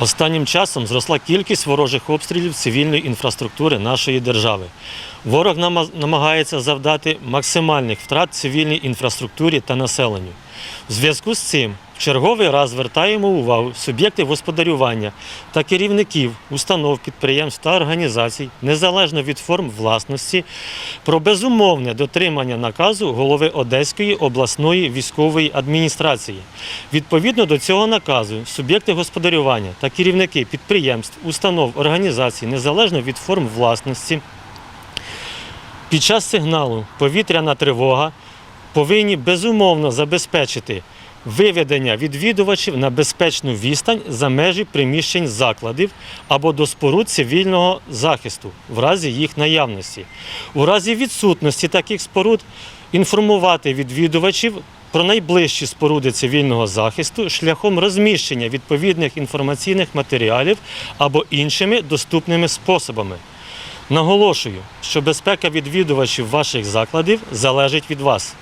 Останнім часом зросла кількість ворожих обстрілів цивільної інфраструктури нашої держави. Ворог нама- намагається завдати максимальних втрат цивільній інфраструктурі та населенню. В зв'язку з цим в черговий раз звертаємо увагу суб'єктів господарювання та керівників установ, підприємств та організацій, незалежно від форм власності, про безумовне дотримання наказу голови Одеської обласної військової адміністрації. Відповідно до цього наказу, суб'єкти господарювання та керівники підприємств, установ, організацій, незалежно від форм власності, під час сигналу повітряна тривога повинні безумовно забезпечити виведення відвідувачів на безпечну відстань за межі приміщень закладів або до споруд цивільного захисту в разі їх наявності. У разі відсутності таких споруд інформувати відвідувачів про найближчі споруди цивільного захисту шляхом розміщення відповідних інформаційних матеріалів або іншими доступними способами. Наголошую, що безпека відвідувачів ваших закладів залежить від вас.